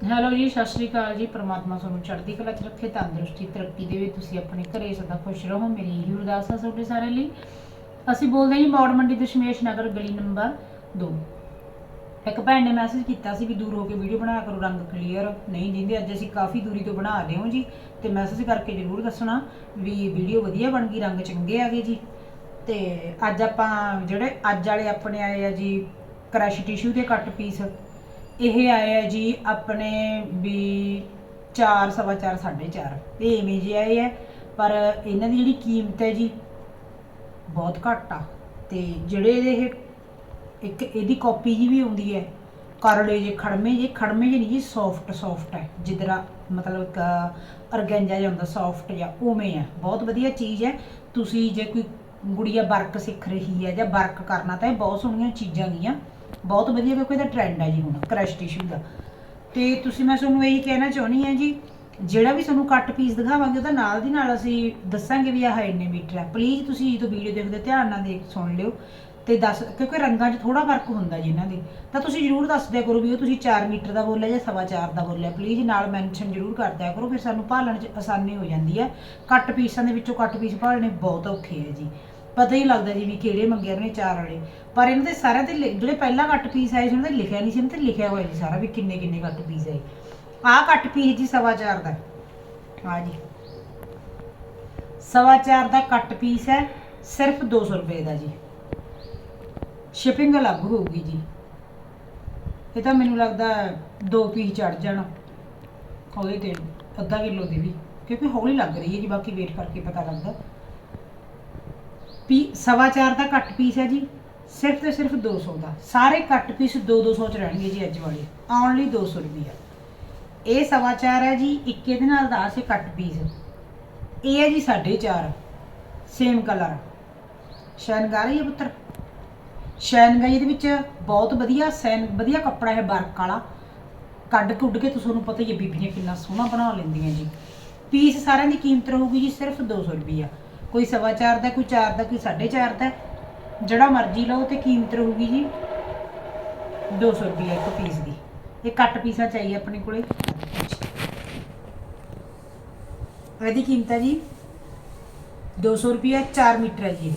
Hello ਜੀ, ਸਤਿ ਸ਼੍ਰੀ ਅਕਾਲ ਜੀ। ਪ੍ਰਮਾਤਮਾ ਤੁਹਾਨੂੰ ਚੜ੍ਹਦੀ ਕਲਾ 'ਚ ਰੱਖੇ, ਤੰਦਰੁਸਤੀ, ਤਰੱਕੀ ਦੇਵੇ ਤੁਸੀਂ ਆਪਣੇ ਘਰੇ ਸਦਾ ਖੁਸ਼ ਰਹੋ। ਮੇਰੀ ਇਹੀ ਉਰਦਾਸ ਹੈ ਤੁਹਾਡੇ ਸਾਰਿਆਂ ਲਈ। ਅਸੀਂ ਬੋਲਦੇ ਹਾਂ ਜੀ, ਮੌੜ ਮੰਡੀ ਦਸ਼ਮੇਸ਼ ਨਗਰ, ਗਲੀ ਨੰਬਰ 2 ਇੱਕ ਭੈਣ ਨੇ ਮੈਸੇਜ ਕੀਤਾ ਸੀ ਵੀ ਦੂਰ ਹੋ ਕੇ ਵੀਡੀਓ ਬਣਾਇਆ ਕਰੋ, ਰੰਗ ਕਲੀਅਰ ਨਹੀਂ ਦਿੰਦੇ ਅੱਜ ਅਸੀਂ ਕਾਫੀ ਦੂਰੀ ਤੋਂ ਬਣਾ ਰਹੇ ਹਾਂ ਜੀ। ਤੇ ਮੈਸੇਜ ਕਰਕੇ ਜ਼ਰੂਰ ਦੱਸਣਾ ਵੀ ਵੀਡੀਓ ਵਧੀਆ ਬਣ ਗਈ, ਰੰਗ ਚੰਗੇ ਆ ਗਏ ਜੀ। ਤੇ ਅੱਜ ਆਪਾਂ ਜਿਹੜੇ ਅੱਜ ਵਾਲੇ ਆਪਣੇ ਆਏ ਆ ਜੀ ਕ੍ਰਸ਼ ਟਿਸ਼ੂ ਦੇ ਕੱਟ ਪੀਸ ਇਹ ਆਏ ਆ ਜੀ ਆਪਣੇ ਵੀ 4 ਸਵਾ 4 4.5 ਇਹ ਇਵੇਂ ਜਿਹੇ ਆਏ ਹੈ, ਪਰ ਇਹਨਾਂ ਦੀ ਜਿਹੜੀ ਕੀਮਤ ਹੈ ਜੀ, ਬਹੁਤ ਘੱਟ ਆ। ਤੇ ਜਿਹੜੇ ਇਹਦੇ ਇਹ ਇੱਕ ਇਹਦੀ ਕਾਪੀ ਜੀ ਵੀ ਆਉਂਦੀ ਹੈ, ਕਰਲੇ ਜੇ ਖੜਮੇ ਜੇ ਖੜਮੇ ਜੇ ਨਹੀਂ ਜੀ ਸੌਫਟ ਸੌਫਟ ਹੈ। ਜਿੱਦਰਾ ਮਤਲਬ ਇੱਕ ਅਰਗੈਂਜਾ ਜਿਹਾ ਹੁੰਦਾ ਸੌਫਟ ਜਾਂ ਉਵੇਂ ਹੈ। ਬਹੁਤ ਵਧੀਆ ਚੀਜ਼ ਹੈ। ਤੁਸੀਂ ਜੇ ਕੋਈ ਗੁੜੀਆ ਵਰਕ ਸਿੱਖ ਰਹੀ ਹੈ ਜਾਂ ਵਰਕ ਕਰਨਾ ਤਾਂ ਇਹ ਬਹੁਤ ਸੋਹਣੀਆਂ ਚੀਜ਼ਾਂ ਗੀਆਂ। ਬਹੁਤ ਵਧੀਆ, ਕਿਉਂਕਿ ਇਹਦਾ ਟ੍ਰੈਂਡ ਹੈ ਜੀ ਹੁਣ ਕ੍ਰਸ਼ ਟਿਸ਼ੂ ਦਾ। ਤੇ ਤੁਸੀਂ, ਮੈਂ ਤੁਹਾਨੂੰ ਇਹੀ ਕਹਿਣਾ ਚਾਹੁੰਦੀ ਹਾਂ ਜੀ, ਜਿਹੜਾ ਵੀ ਤੁਹਾਨੂੰ ਕੱਟ ਪੀਸ ਦਿਖਾਵਾਂਗੇ, ਉਹਦਾ ਨਾਲ ਦੀ ਨਾਲ ਅਸੀਂ ਦੱਸਾਂਗੇ ਵੀ ਆਹ ਇੰਨੇ ਮੀਟਰ ਹੈ ਪਲੀਜ਼ ਤੁਸੀਂ ਜਦੋਂ ਵੀਡੀਓ ਦੇਖਦੇ, ਧਿਆਨ ਨਾਲ ਦੇਖ, ਸੁਣ ਲਿਓ। ਤੇ ਦੱਸ, ਕਿਉਂਕਿ ਰੰਗਾਂ 'ਚ ਥੋੜਾ ਫ਼ਰਕ ਹੁੰਦਾ ਜੀ ਇਹਨਾਂ ਦੇ। ਤਾਂ ਤੁਸੀਂ ਜਰੂਰ ਦੱਸ ਦਿਆ ਕਰੋ ਵੀ ਉਹ ਤੁਸੀਂ 4 ਮੀਟਰ ਦਾ ਬੋਲਿਆ ਜਾਂ ਸਵਾ 4 ਦਾ ਬੋਲਿਆ। ਪਲੀਜ਼ ਨਾਲ ਮੈਂਸ਼ਨ ਜਰੂਰ ਕਰ ਦਿਆ ਕਰੋ, ਫਿਰ ਸਾਨੂੰ ਭਾਲਣ 'ਚ ਆਸਾਨੀ ਹੋ ਜਾਂਦੀ ਹੈ। ਕੱਟ ਪੀਸਾਂ ਦੇ ਵਿੱਚੋਂ ਕੱਟ ਪੀਸ ਭਾਲਣੇ ਬਹੁਤ ਔਖੇ ਹੈ ਜੀ। ਪਤਾ ਹੀ ਲੱਗਦਾ ਜੀ ਵੀ ਕਿਹੜੇ ਮੰਗੇ ਨੇ ਚਾਰ ਵਾਲੇ। ਪਰ ਇਹਨਾਂ ਦੇ ਸਾਰਿਆਂ ਤੇ ਲਿ- ਜਿਹੜੇ ਪਹਿਲਾਂ ਕੱਟ ਪੀਸ ਆਏ ਸੀ, ਉਹਨਾਂ ਤੇ ਲਿਖਿਆ ਨਹੀਂ ਸੀ, ਇਹਨਾਂ ਤੇ ਲਿਖਿਆ ਹੋਇਆ ਜੀ ਸਾਰਾ ਵੀ ਕਿੰਨੇ ਕਿੰਨੇ ਕੱਟ ਪੀਸ ਆਏ। ਆਹ ਕੱਟ ਪੀਸ ਜੀ ਸਵਾ ਚਾਰ ਦਾ। ਆ ਜੀ। ਸਵਾ ਚਾਰ ਦਾ ਕੱਟ ਪੀਸ ਹੈ, ਸਿਰਫ 200 ਰੁਪਏ ਦਾ ਜੀ। ਸ਼ਿਪਿੰਗ ਅਲੱਗ ਹੋਊਗੀ ਜੀ। ਇਹ ਤਾਂ ਮੈਨੂੰ ਲੱਗਦਾ ਦੋ ਪੀਸ ਚੜ ਜਾਣਾ। ਉਹਦੇ ਤੇ ਅੱਧਾ ਕਿਲੋ ਦੀ ਵੀ, ਕਿਉਂਕਿ ਹੌਲੀ ਲੱਗ ਰਹੀ ਹੈ ਜੀ, ਬਾਕੀ ਵੇਟ ਕਰਕੇ ਪਤਾ ਲੱਗਦਾ। ਪੀ ਸਵਾ ਚਾਰ ਦਾ ਕੱਟ ਪੀਸ ਹੈ ਜੀ, ਸਿਰਫ ਤੇ ਸਿਰਫ 200 ਦਾ। ਸਾਰੇ ਕੱਟ ਪੀਸ 2-200 ਚ ਰਹਿਣਗੇ ਜੀ ਅੱਜ ਵਾਲੇ, ਆਉਣ ਓਨਲੀ 200 ਰੁਪਈਆ। ਇਹ ਸਵਾ ਚਾਰ ਹੈ ਜੀ, ਇੱਕ ਇਹਦੇ ਨਾਲ ਦਾ ਸੇ ਕੱਟ ਪੀਸ। ਇਹ ਹੈ ਜੀ 4.5 ਸੇਮ ਕਲਰ ਸ਼ੈਨਗਾਰ ਹੈ ਪੁੱਤਰ। ਸ਼ੈਨਗਾਈ ਇਹਦੇ ਵਿੱਚ ਬਹੁਤ ਵਧੀਆ ਸੈਨ, ਵਧੀਆ ਕੱਪੜਾ ਹੈ ਵਰਕ ਵਾਲਾ। ਕੱਢ ਕੁੱਢ ਕੇ ਤੁਹਾਨੂੰ ਪਤਾ ਹੀ ਹੈ ਬੀਬੀਆਂ ਕਿੰਨਾ ਸੋਹਣਾ ਬਣਾ ਲੈਂਦੀਆਂ ਜੀ। ਪੀਸ ਸਾਰਿਆਂ ਦੀ ਕੀਮਤ ਰਹੂਗੀ ਜੀ ਸਿਰਫ 200 ਰੁਪਈਆ। ਕੋਈ ਸਵਾ ਚਾਰ ਦਾ, ਕੋਈ ਚਾਰ ਦਾ, ਕੋਈ 4.5 ਦਾ। ਜਿਹੜਾ ਮਰਜ਼ੀ ਲਓ, ਤੇ ਕੀਮਤ ਰਹੂਗੀ ਜੀ 200 ਰੁਪਈਆ ਇੱਕ ਪੀਸ ਦੀ। ਇਹ ਕੱਟ ਪੀਸਾ ਚਾਹੀਏ ਆਪਣੇ ਕੋਲੇ। ਇਹਦੀ ਕੀਮਤ ਹੈ ਜੀ 200 ਰੁਪਈਆ 4 ਮੀਟਰ ਹੈ ਜੀ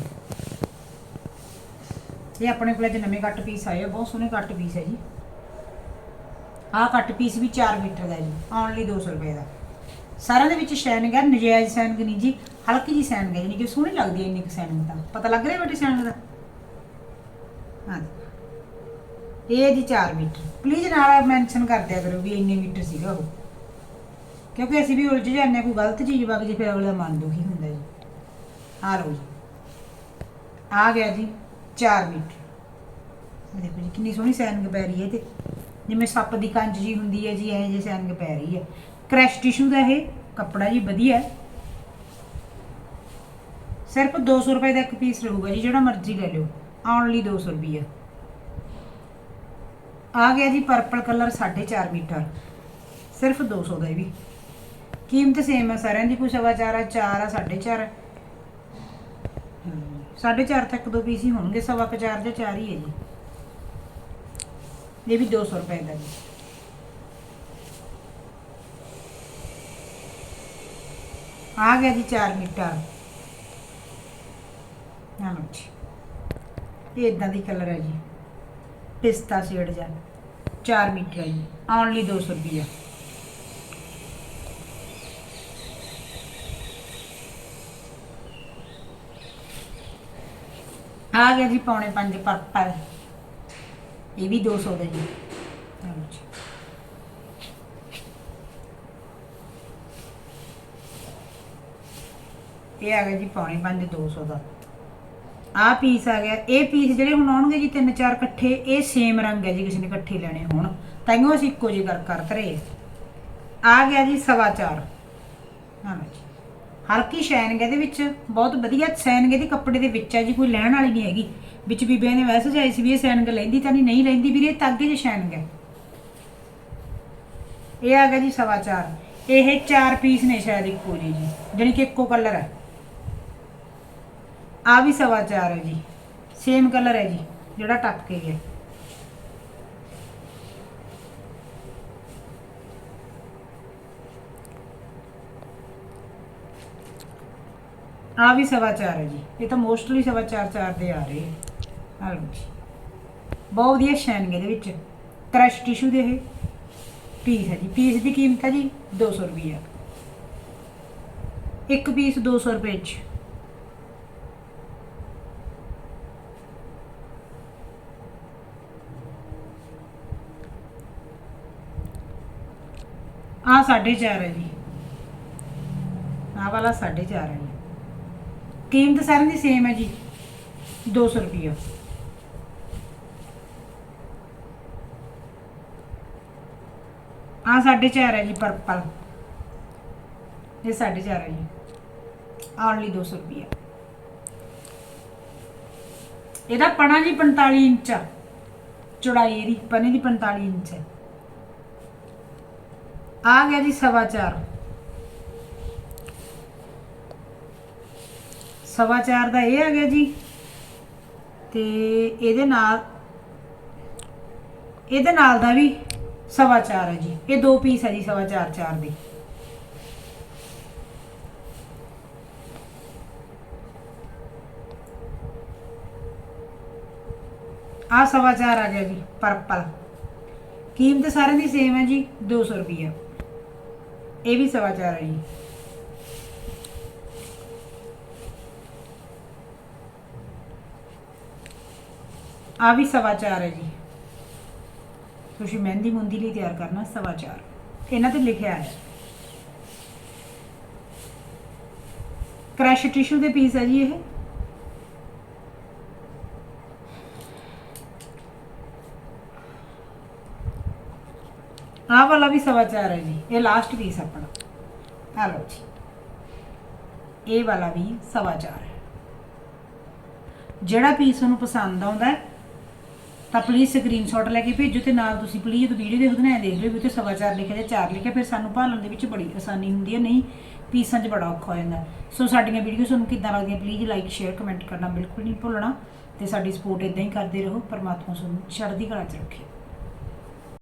ਇਹ। ਆਪਣੇ ਕੋਲੇ ਤੇ ਨਵੇਂ ਕੱਟ ਪੀਸ ਆਏ ਆ, ਬਹੁਤ ਸੋਹਣੇ ਕੱਟ ਪੀਸ ਹੈ ਜੀ। ਆਹ ਕੱਟ ਪੀਸ ਵੀ 4 ਮੀਟਰ ਦਾ ਜੀ, ਆਉਣ ਓਨਲੀ 200 ਰੁਪਏ ਦਾ। ਸਾਰਿਆਂ ਦੇ ਵਿੱਚ ਸ਼ੈਨਿੰਗ ਹੈ ਨਜਾਇਜ਼ ਸ਼ੈਨਿੰਗ ਨਹੀਂ ਜੀ ਹਲਕੀ ਜੀ ਸ਼ੈਨਿੰਗ ਹੈ ਯਾਨੀ ਕਿ ਸੋਹਣੀ ਲੱਗਦੀ ਹੈ ਇੰਨੀ ਕੁ ਸ਼ੈਨਿੰਗ ਤਾਂ। ਪਤਾ ਲੱਗ ਰਿਹਾ ਬੇਟੀ ਸ਼ੈਨਿੰਗ ਦਾ? ਹਾਂ ਇਹ ਜੀ 4 ਮੀਟਰ। ਪਲੀਜ਼ ਨਾਲ ਮੈਂਸ਼ਨ ਕਰ ਦਿਆ ਕਰੋ ਵੀ ਇੰਨੇ ਮੀਟਰ ਸੀਗਾ ਉਹ। ਕਿਉਂਕਿ ਅਸੀਂ ਵੀ ਉਲਝ ਜਾਂਦੇ ਹਾਂ, ਕੋਈ ਗਲਤ ਚੀਜ਼ ਵਗ ਜੇ ਫਿਰ ਅਗਲਾ ਮਨ ਦੁਖੀ ਹੁੰਦਾ ਜੀ। ਆ ਲਓ ਜੀ। ਆ ਗਿਆ ਜੀ 4 ਮੀਟਰ। ਦੇਖੋ ਜੀ ਕਿੰਨੀ ਸੋਹਣੀ ਸੈਨਿੰਗ ਪੈ ਰਹੀ ਹੈ ਤੇ। ਜਿਵੇਂ ਸੱਪ ਦੀ ਕੰਜ ਜੀ ਹੁੰਦੀ ਹੈ ਜੀ ਇਹ ਜੇ ਸੈਨਿੰਗ ਪੈ ਰਹੀ ਹੈ। ਕ੍ਰੈਸ਼ ਟਿਸ਼ੂ ਦਾ ਇਹ ਕੱਪੜਾ ਜੀ ਵਧੀਆ ਹੈ। ਸਿਰਫ 200 ਰੁਪਏ ਦਾ ਇੱਕ ਪੀਸ ਰਹੂਗਾ ਜੀ, ਜਿਹੜਾ ਮਰਜ਼ੀ ਲੈ ਲਿਓ। ਓਨਲੀ 200 ਰੁਪਏ ਆ ਗਿਆ ਜੀ ਪਰਪਲ ਕਲਰ 4.5 ਮੀਟਰ। ਸਿਰਫ 200 ਦਾ ਇਹ ਵੀ। ਕੀਮਤ ਸੇਮ ਹੈ ਸਾਰਿਆਂ ਦੀ, ਕੋਈ ਸਵਾ ਚਾਰ ਆ 4 ਆ 4.5 ਸਾਢੇ ਚਾਰ ਤੱਕ ਦੋ ਪੀਸ ਹੀ ਹੋਣਗੇ, ਸਵਾ ਕੁ ਚਾਰ ਜਾਂ ਚਾਰ ਹੀ ਹੈ ਜੀ। ਇਹ ਵੀ 200 ਰੁਪਏ ਦਾ ਜੀ। ਆ ਗਿਆ ਜੀ 4 ਮੀਟਰ ਨਾ ਜੀ। ਇਹ ਇਦਾਂ ਦੀ ਕਲਰ ਹੈ ਜੀ। ਪਿਸਤਾ ਸ਼ੇਡ ਜਾ। 4 ਮੀਟਰ ਹੈ ਜੀ ਓਨਲੀ 200 ਰੁਪਏ ਆ ਗਿਆ ਜੀ ਪੌਣੇ 5 ਪਰਪਲ ਇਹ ਵੀ 200 ਦਾ ਜੀ ਆਹ ਲਓ ਜੀ ਇਹ ਆ ਗਿਆ ਜੀ ਪੌਣੇ 5 200 ਦਾ। ਆ ਪੀਸ ਆ ਗਿਆ। ਇਹ ਪੀਸ ਜਿਹੜੇ ਹੁਣ ਆਉਣਗੇ ਜੀ ਤਿੰਨ ਚਾਰ ਇਕੱਠੇ, ਇਹ ਸੇਮ ਰੰਗ ਹੈ ਜੀ, ਕਿਸੇ ਨੇ ਇਕੱਠੇ ਲੈਣੇ ਹੋਣ। ਤਾਈਓ ਅਸੀਂ ਇੱਕੋ ਜਿਹੇ ਕਰ ਕਰ ਧਰੇ ਆ ਗਿਆ ਜੀ ਸਵਾ ਚਾਰ। ਹਾਂ ਜੀ। ਹਲਕੀ ਸ਼ੈਨਿੰਗ ਇਹਦੇ ਵਿੱਚ। ਬਹੁਤ ਵਧੀਆ ਸੈਨਗੇ ਦੇ ਕੱਪੜੇ ਦੇ ਵਿੱਚ ਹੈ ਜੀ, ਕੋਈ ਲੈਣ ਵਾਲੀ ਨਹੀਂ ਹੈਗੀ। ਵਿੱਚ ਬੀਬੀਆਂ ਨੇ ਵੈਸੇ ਜਾਈ ਸੀ ਵੀ ਇਹ ਸ਼ੈਨਿੰਗ ਲੈਂਦੀ ਤਾਂ ਨਹੀਂ ਨਹੀਂ ਲੈਂਦੀ ਵੀਰੇ ਤਾਗੇ ਜੇ ਸ਼ੈਨਿੰਗ ਹੈ ਇਹ ਆ ਗਿਆ ਜੀ ਸਵਾ ਚਾਰ। ਇਹ ਚਾਰ ਪੀਸ ਨੇ ਸ਼ਾਇਦ ਇੱਕੋ ਜਿਹੇ ਜੀ, ਜਾਣੀ ਕਿ ਇੱਕੋ ਕਲਰ ਹੈ। ਆ ਵੀ ਸਵਾ ਚਾਰ ਹੈ ਜੀ। ਸੇਮ ਕਲਰ ਹੈ ਜੀ, ਜਿਹੜਾ ਟੱਪ ਕੇ ਗਿਆ। ਆ ਵੀ ਸਵਾ ਚਾਰ ਹੈ ਜੀ। ਇਹ ਤਾਂ ਮੋਸਟਲੀ ਸਵਾ ਚਾਰ ਚਾਰ ਦੇ ਆ ਰਹੇ ਆ ਲਓ ਜੀ। ਬਹੁਤ ਵਧੀਆ ਸ਼ਾਈਨਿੰਗ ਇਹਦੇ ਵਿੱਚ। ਕ੍ਰਸ਼ ਟਿਸ਼ੂ ਦੇ ਇਹ। ਪੀਸ ਹੈ ਜੀ। ਪੀਸ ਦੀ ਕੀਮਤ ਹੈ ਜੀ 200 ਰੁਪਏ ਇੱਕ ਪੀਸ 200 ਰੁਪਏ ਚ। ਆ 4.5 ਹੈ ਜੀ। ਆ ਵਾਲਾ 4.5 ਹੈ ਜੀ। ਕੀਮਤ ਸਾਰਿਆਂ ਦੀ ਸੇਮ ਹੈ ਜੀ 200 ਰੁਪਏ ਆ 4.5 ਹੈ ਜੀ ਪਰਪਲ ਇਹ 4.5 ਹੈ ਜੀ। ਆਨਲੀ 200 ਰੁਪਏ ਇਹਦਾ ਪਣਾ ਜੀ 45 ਇੰਚ ਚੌੜਾਈ ਇਹਦੀ, ਪਨੇ ਦੀ 45 ਇੰਚ ਹੈ। ਆ ਗਿਆ ਜੀ ਸਵਾ ਚਾਰ। ਸਵਾ ਚਾਰ ਦਾ ਇਹ ਆ ਗਿਆ ਜੀ। ਤੇ ਇਹਦੇ ਨਾਲ ਇਹਦੇ ਨਾਲ ਦਾ ਵੀ ਸਵਾ ਚਾਰ ਹੈ ਜੀ। ਇਹ ਦੋ ਪੀਸ ਹੈ ਜੀ ਸਵਾ ਚਾਰ ਚਾਰ ਦੇ। ਆ ਸਵਾ ਚਾਰ ਆ ਗਿਆ ਜੀ, ਪਰਪਲ। ਕੀਮਤ ਸਾਰਿਆਂ ਦੀ ਸੇਮ ਹੈ ਜੀ 200 ਰੁਪਏ ਇਹ ਵੀ ਸਵਾ ਚਾਰ ਹੈ ਜੀ ਆ ਵੀ ਸਵਾ ਚਾਰ ਹੈ ਜੀ। ਤੁਸੀਂ ਮਹਿੰਦੀ ਮੁੰਦੀ ਲਈ ਤਿਆਰ ਕਰਨਾ, ਸਵਾ ਚਾਰ। ਇਹਨਾਂ ਤੇ ਲਿਖਿਆ ਹੈ। ਕ੍ਰਸ਼ ਟਿਸ਼ੂ ਦੇ ਪੀਸ ਹੈ ਜੀ ਇਹ। ਆਹ ਵਾਲਾ ਵੀ ਸਵਾ ਚਾਰ ਹੈ ਜੀ, ਇਹ ਲਾਸਟ ਪੀਸ ਆਪਣਾ। ਆ ਲਓ ਜੀ। ਇਹ ਵਾਲਾ ਵੀ ਸਵਾ ਚਾਰ ਹੈ। ਜਿਹੜਾ ਪੀਸ ਤੁਹਾਨੂੰ ਪਸੰਦ ਆਉਂਦਾ ਤਾਂ ਪਲੀਜ਼ ਸਕਰੀਨਸ਼ਾਟ ਲੈ ਕੇ ਭੇਜੋ ਤੇ ਨਾਲ ਤੁਸੀਂ ਪਲੀਜ਼ ਵੀਡੀਓ ਦੇਖਦੇ ਹੁਦਨਾ ਦੇਖ ਲਿਓ ਵੀ ਉੱਤੇ ਸਵਾ ਚਾਰ ਲਿਖਿਆ ਜਾਂ ਚਾਰ ਲਿਖਿਆ, ਫਿਰ ਸਾਨੂੰ ਭਾਲਣ ਦੇ ਵਿੱਚ ਬੜੀ ਆਸਾਨੀ ਹੁੰਦੀ ਹੈ, ਨਹੀਂ ਪੀਸਾਂ 'ਚ ਬੜਾ ਔਖਾ ਹੋ ਜਾਂਦਾ ਸੋ ਸਾਡੀਆਂ ਵੀਡੀਓ ਤੁਹਾਨੂੰ ਕਿੱਦਾਂ ਲੱਗਦੀਆਂ ਪਲੀਜ਼ ਲਾਈਕ ਸ਼ੇਅਰ ਕਮੈਂਟ ਕਰਨਾ ਬਿਲਕੁਲ ਨਹੀਂ ਭੁੱਲਣਾ ਤੇ ਸਾਡੀ ਸਪੋਰਟ ਇਦਾਂ ਹੀ ਕਰਦੇ ਰਹੋ, ਪਰਮਾਤਮਾ ਤੁਹਾਨੂੰ ਚੜ੍ਹਦੀ ਕਲਾ 'ਚ ਰੱਖੇ।